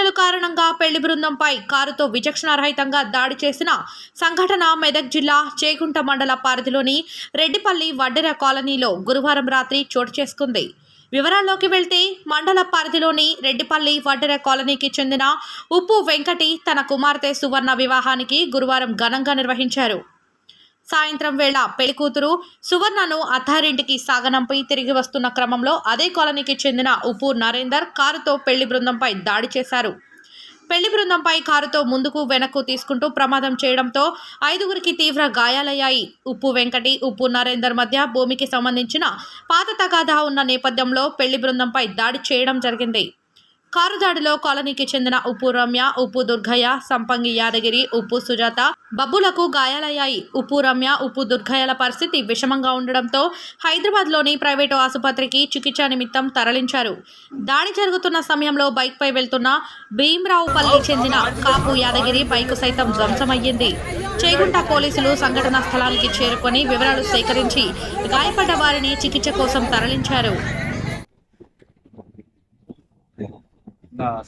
సమస్యల కారణంగా పెళ్ళి బృందంపై కారుతో విచక్షణారహితంగా దాడి చేసిన సంఘటన మెదక్ జిల్లా చేగుంట మండల పరిధిలోని రెడ్డిపల్లి వడ్డెర కాలనీలో గురువారం రాత్రి చోటు చేసుకుంది. వివరాల్లోకి వెళ్తే మండల పరిధిలోని రెడ్డిపల్లి వడ్డెర కాలనీకి చెందిన ఉప్పు వెంకటి తన కుమార్తె సువర్ణ వివాహానికి గురువారం ఘనంగా నిర్వహించారు. సాయంత్రం వేళ పెళ్ళికూతురు సువర్ణను అత్తారింటికి సాగనంపి తిరిగి వస్తున్న క్రమంలో అదే కాలనీకి చెందిన ఉప్పు నరేందర్ కారుతో పెళ్ళి బృందంపై దాడి చేశారు. పెళ్ళి బృందంపై కారుతో ముందుకు వెనక్కు తీసుకుంటూ ప్రమాదం చేయడంతో ఐదుగురికి తీవ్ర గాయాలయ్యాయి. ఉప్పు వెంకటి ఉప్పు నరేందర్ మధ్య భూమికి సంబంధించిన పాత తగాదా ఉన్న నేపథ్యంలో పెళ్ళి బృందంపై దాడి చేయడం జరిగింది. కారు దాడిలో కాలనీకి చెందిన ఉప్పు రమ్య ఉప్పు దుర్గయ్య సంపంగి యాదగిరి ఉప్పు సుజాత బబ్బులకు గాయాలయ్యాయి. ఉప్పు రమ్య ఉప్పు దుర్గయ్యల పరిస్థితి విషమంగా ఉండడంతో హైదరాబాద్లోని ప్రైవేటు ఆసుపత్రికి చికిత్స నిమిత్తం తరలించారు. దాడి జరుగుతున్న సమయంలో బైక్పై వెళ్తున్న భీమరావుపల్లి చెందిన కాపు యాదగిరి బైకు సైతం ధ్వంసమయ్యింది. చేగుంట పోలీసులు సంఘటనా స్థలానికి చేరుకొని వివరాలు సేకరించి గాయపడ్డ వారిని చికిత్స కోసం తరలించారు.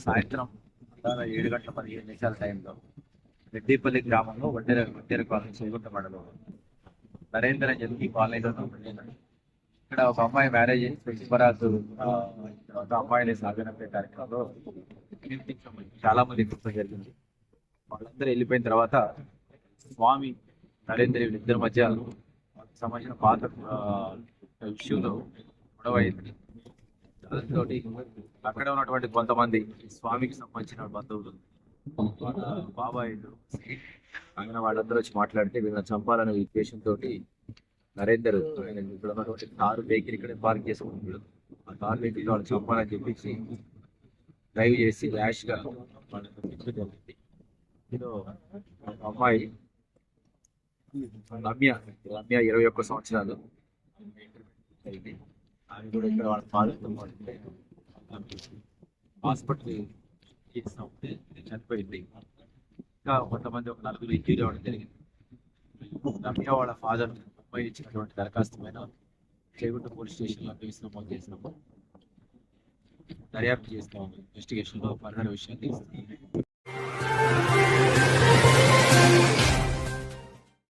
సాయంత్రం ఏడు గంటల పదిహేను నిమిషాల టైంలో రెడ్డిపల్లి గ్రామంలో వడ్డెర వడ్డెర కాలనీ చేగుంట మండలంలో నరేంద్ర జరిగి చెప్పి కాలనీలో ఇక్కడ ఒక అమ్మాయి మ్యారేజ్ శుభరాజు తర్వాత అమ్మాయిని సాగనంపే కార్యక్రమంలో చాలా మంది కృతం జరిగింది. వాళ్ళందరూ వెళ్ళిపోయిన తర్వాత స్వామి నరేంద్ర ఇద్దరి మధ్య సంబంధించిన పాత ఇష్యూలో గొడవ అయింది. దాంతో అక్కడ ఉన్నటువంటి కొంతమంది స్వామికి సంబంధించిన బంధువులు బాబాయిలు ఆయన వాళ్ళందరూ వచ్చి మాట్లాడితే వీళ్ళని చంపాలనే ఉద్దేశంతో నరేందర్ ఆయన ఇక్కడ ఉన్నటువంటి కారు వెహికల్ ఇక్కడే పార్క్ చేసుకుంటున్నాడు. ఆ కారు వెహికల్ వాళ్ళు చంపాలని చెప్పేసి డ్రైవ్ చేసి ర్యాష్గా ఒక అమ్మాయి రమ్య రమ్య ఇరవై ఒక్క సంవత్సరాలు. కూడా ఇక్కడ వాళ్ళ ఫాదర్తో మాట్లాడితే హాస్పిటల్ చనిపోయింది. ఇంకా కొంతమంది ఒక నలుగురు ఇంజూరీ అవ్వడం జరిగింది. రమ్య వాళ్ళ ఫాదర్ ముంబై ఇచ్చినటువంటి దరఖాస్తు పైన చేగుంట పోలీస్ స్టేషన్లో కేసు నమోదు చేసినప్పుడు దర్యాప్తు చేస్తాము. ఇన్వెస్టిగేషన్లో ఫర్దర్ విషయాన్ని తీస్తాము